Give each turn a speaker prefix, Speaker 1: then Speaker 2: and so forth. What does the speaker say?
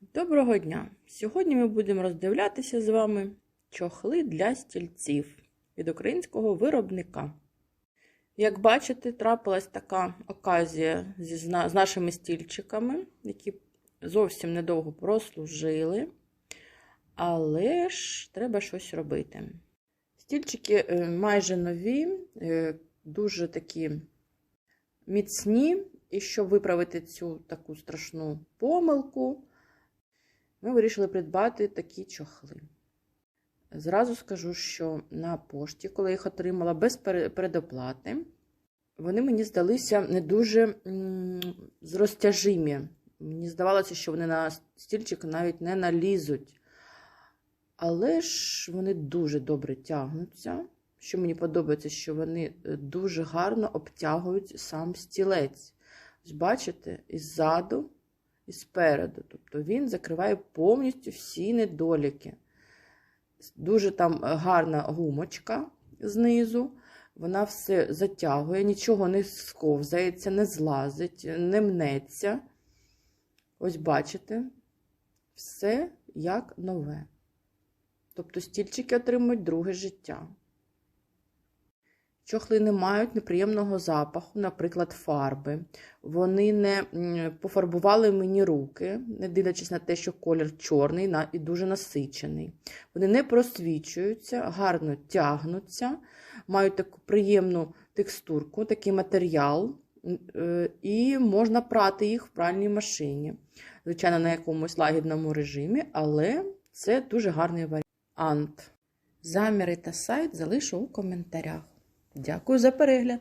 Speaker 1: Доброго дня! Сьогодні ми будемо роздивлятися з вами чохли для стільців від українського виробника. Як бачите, трапилась така оказія зі, з нашими стільчиками, які зовсім недовго прослужили, але ж треба щось робити. Стільчики е, майже нові, е, дуже такі міцні, і щоб виправити цю таку страшну помилку, ми вирішили придбати такі чохли. Зразу скажу, що на пошті, коли їх отримала без передоплати, вони мені здалися не дуже м, розтяжимі. Мені здавалося, що вони на стільчик навіть не налізуть. Але ж вони дуже добре тягнуться. Що мені подобається, що вони е, дуже гарно обтягують сам стілець. Бачите, іззаду і спереду. Тобто він закриває повністю всі недоліки. Дуже там гарна гумочка знизу, вона все затягує, нічого не сковзається, не злазить, не мнеться. Ось бачите, все як нове. Тобто стільчики отримують друге життя. Чохли не мають неприємного запаху, наприклад, фарби. Вони не пофарбували мені руки, не дивлячись на те, що колір чорний і дуже насичений. Вони не просвічуються, гарно тягнуться, мають таку приємну текстурку, такий матеріал, е, і можна прати їх в пральній машині. Звичайно, на якомусь лагідному режимі, але це дуже гарний варіант. Заміри та сайт залишу у коментарях. Дякую за перегляд!